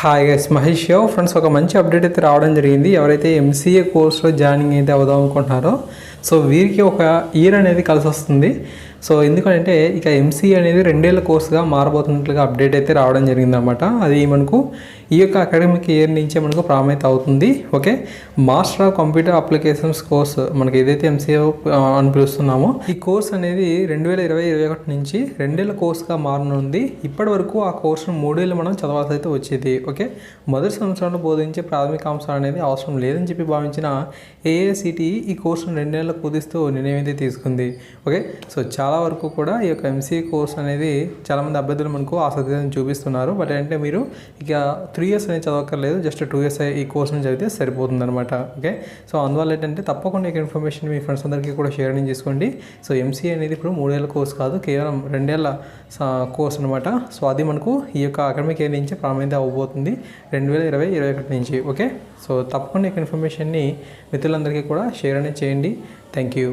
Hi guys Mahesh యావ్ friends ఒక మంచి అప్డేట్ అయితే రావడం జరిగింది. ఎవరైతే ఎంసీఏ కోర్స్లో జాయినింగ్ అయితే అవుదాం అనుకుంటున్నారో సో వీరికి ఒక ఇయర్ అనేది కలిసి వస్తుంది. సో ఎందుకంటే ఇక ఎంసీ అనేది రెండేళ్ళ కోర్సుగా మారబోతున్నట్లుగా అప్డేట్ అయితే రావడం జరిగిందనమాట అది మనకు ఈ యొక్క అకాడమిక్ ఇయర్ నుంచే మనకు ప్రాముఖ్యత అవుతుంది. Okay? Master of computer applications course మనకి ఏదైతే ఎంసీఏ అని పిలుస్తున్నామో ఈ కోర్స్ అనేది రెండు వేల ఇరవై ఇరవై ఒకటి నుంచి రెండేళ్ళ కోర్సుగా మారనుంది. ఇప్పటి వరకు ఆ కోర్సును మూడేళ్ళు మనం చదవాల్సి అయితే వచ్చేది. ఓకే? మొదటి సంవత్సరంలో బోధించే ప్రాథమిక అంశాలు అనేది అవసరం లేదని చెప్పి భావించిన ఏఐసిటి ఈ కోర్సును రెండేళ్ళకు కుదిస్తూ నిర్ణయం అయితే తీసుకుంది. ఓకే? సో చాలా చాలా వరకు కూడా ఈ యొక్క ఎంసీఏ కోర్స్ అనేది చాలామంది అభ్యర్థులు మనకు ఆసక్తిని చూపిస్తున్నారు. బట్ అంటే మీరు ఇక త్రీ ఇయర్స్ అనేది చదవక్కర్లేదు. జస్ట్ టూ ఇయర్స్ ఈ కోర్స్ని చదివితే సరిపోతుంది అనమాట ఓకే సో అందువల్ల ఏంటంటే తప్పకుండా ఈ ఇన్ఫర్మేషన్ మీ ఫ్రెండ్స్ అందరికీ కూడా షేర్ చేసుకోండి. సో ఎంసీఏ అనేది ఇప్పుడు మూడేళ్ళ కోర్స్ కాదు కేవలం రెండేళ్ళ కోర్స్ అనమాట సో అది మనకు ఈ యొక్క అకాడమిక్ ఇయర్ నుంచి ప్రారంభమైతే అవ్వబోతుంది. రెండు వేల ఇరవై ఇరవై ఒకటి నుంచి. ఓకే సో తప్పకుండా ఈ ఇన్ఫర్మేషన్ని మిత్రులందరికీ కూడా షేర్ అనేది చేయండి. Thank you